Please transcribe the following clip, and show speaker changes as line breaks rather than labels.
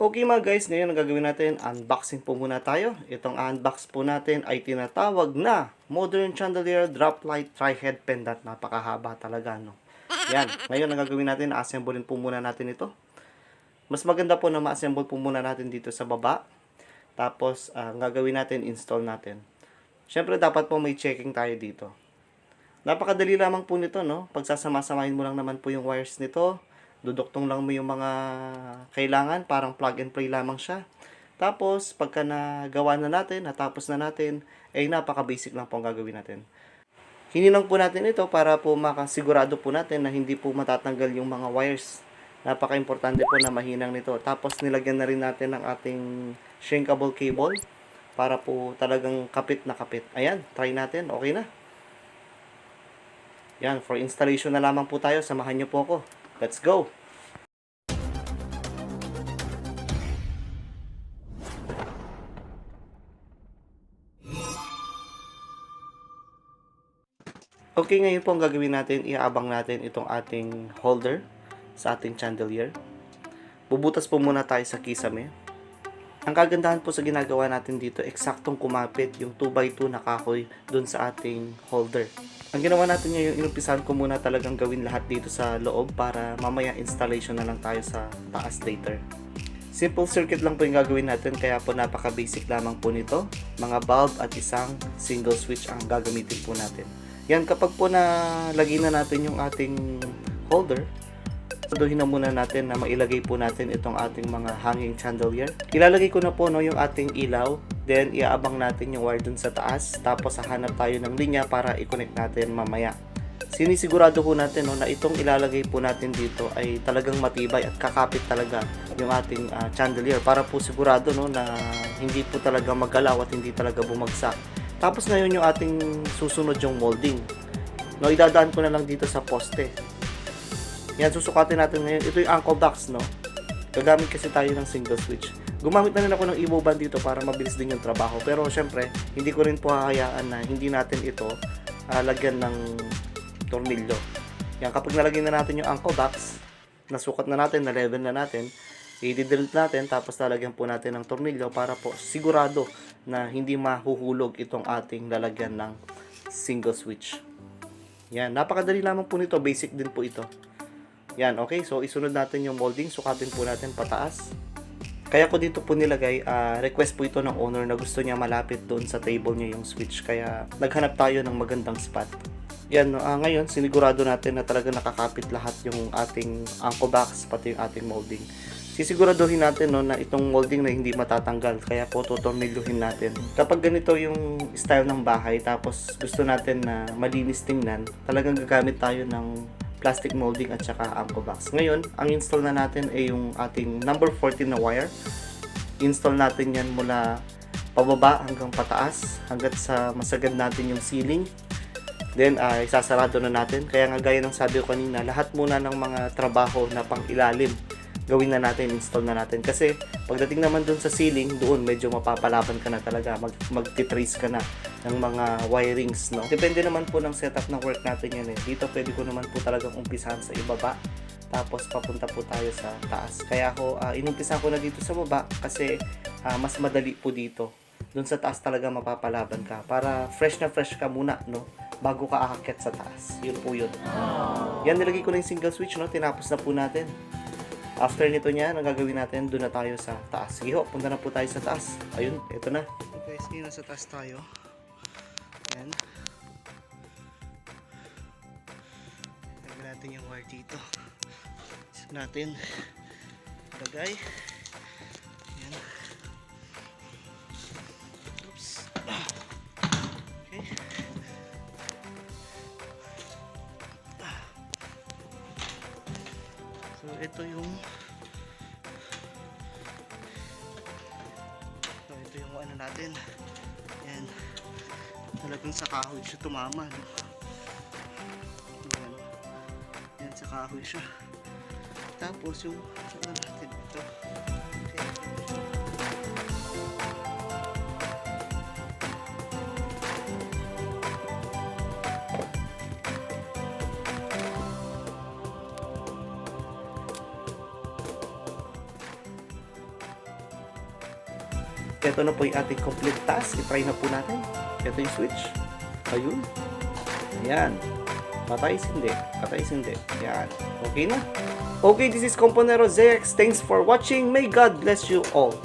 Okay mga guys, ngayon ang gagawin natin, unboxing po muna tayo. Itong unbox po natin ay tinatawag na Modern Chandelier Drop Light Tri-Head Pendant. Napakahaba talaga, no? Yan, ngayon ang gagawin natin, assemblein po muna natin ito. Mas maganda po na ma-assemble po muna natin dito sa baba. Tapos, ang gagawin natin, install natin. Siyempre, dapat po may checking tayo dito. Napakadali lamang po nito, no? Pagsasama-samahin mo lang naman po yung wires nito. Duduktong lang mo yung mga kailangan, parang plug and play lamang siya. Tapos, pagka nagawa na natin, natapos na natin, ay napaka-basic lang po ang gagawin natin. Hininang po natin ito para po makasigurado po natin na hindi po matatanggal yung mga wires. Napaka-importante po na mahinang nito. Tapos, nilagyan na rin natin ng ating shrinkable cable para po talagang kapit na kapit. Ayan, try natin. Okay na. Yan, for installation na lamang po tayo. Samahan niyo po ako. Let's go! Okay, ngayon po ang gagawin natin, iaabang natin itong ating holder sa ating chandelier. Bubutas po muna tayo sa kisame. Ang kagandahan po sa ginagawa natin dito, eksaktong kumapit yung 2x2 na kahoy dun sa ating holder. Ang ginawa natin ngayon, inumpisahan ko muna talagang gawin lahat dito sa loob para mamaya installation na lang tayo sa taas later. Simple circuit lang po yung gagawin natin kaya po napaka-basic lamang po nito. Mga bulb at isang single switch ang gagamitin po natin. Yan, kapag po na lagay na natin yung ating holder, Saduhin na muna natin na mailagay po natin itong ating mga hanging chandelier. Ilalagay ko na po no, yung ating ilaw. Then, iaabang natin yung wire dun sa taas. Tapos, hahanap tayo ng linya para i-connect natin mamaya. Sinisigurado po natin no, na itong ilalagay po natin dito ay talagang matibay at kakapit talaga yung ating ah, chandelier para po sigurado no, na hindi po talaga magalaw at hindi talaga bumagsak. Tapos ngayon yung ating susunod yung molding. No, idadaan ko na lang dito sa poste. Yan, susukatin natin ngayon. Ito yung ankle box, no? Gagamit kasi tayo ng single switch. Gumamit na rin ako ng Evo band dito para mabilis din yung trabaho. Pero syempre, hindi ko rin po hahayaan na hindi natin ito ah, lagyan ng tornilyo. Yan, kapag nalagyan na natin yung ankle box, nasukat na natin, na level na natin, i-delete natin, tapos lalagyan po natin ng tornilyo para po sigurado na hindi mahuhulog itong ating lalagyan ng single switch. Yan, napakadali lamang po nito, basic din po ito. Yan, okay. So, isunod natin yung molding. Sukatin po natin pataas. Kaya ko dito po nilagay, ah, request po ito ng owner na gusto niya malapit doon sa table niya yung switch. Kaya, naghanap tayo ng magandang spot. Yan, ah, ngayon, sinigurado natin na talaga nakakapit lahat yung ating anchor box, pati yung ating molding. Sisiguraduhin natin no, na itong molding na hindi matatanggal, kaya po tutornilyohin natin. Kapag ganito yung style ng bahay, tapos gusto natin na malinis tingnan, talagang gagamit tayo ng plastic molding at saka anchor box. Ngayon, ang install na natin ay yung ating number 14 na wire. Install natin yan mula pababa hanggang pataas hanggat sa masagad natin yung ceiling. Then, ay isasarado na natin. Kaya nga gaya ng sabi ko kanina, lahat muna ng mga trabaho na pang ilalim, gawin na natin, install na natin. Kasi, pagdating naman dun sa ceiling, doon medyo mapapalaban ka na talaga. Mag, magtitrace ka na ng mga wirings, no? Depende naman po ng setup ng work natin yan eh. Dito pwede ko naman po talagang umpisahan sa ibaba. Tapos papunta po tayo sa taas. Kaya ako, uh, inumpisa ko na dito sa baba kasi ah, mas madali po dito. Doon sa taas talaga mapapalaban ka. Para fresh na fresh ka muna, no? Bago ka aakyat sa taas. Yun po yun. Yan, nilagay ko na yung single switch, no? Tinapos na po natin. After nito niya, ang gagawin natin, doon na tayo sa taas. Sige ho, punta na po tayo sa taas. Ayun, eto na. Okay, sige, nasa taas tayo. Yan. Lagyan natin yung wire dito. Isip natin. Lagay. Yan. Ito yung So, ito yung ano natin. Yan talagang sa kahoy siya tumama no? Ayan. yan sa kahoy siya tapos yung ano natin ito ito na po yung ating complete task. I-try na po natin. Ito yung switch. Ayun. Ayan. Patay hindi. Patay hindi. Ayan. Okay na. Okay, this is Componero ZX. Thanks for watching. May God bless you all.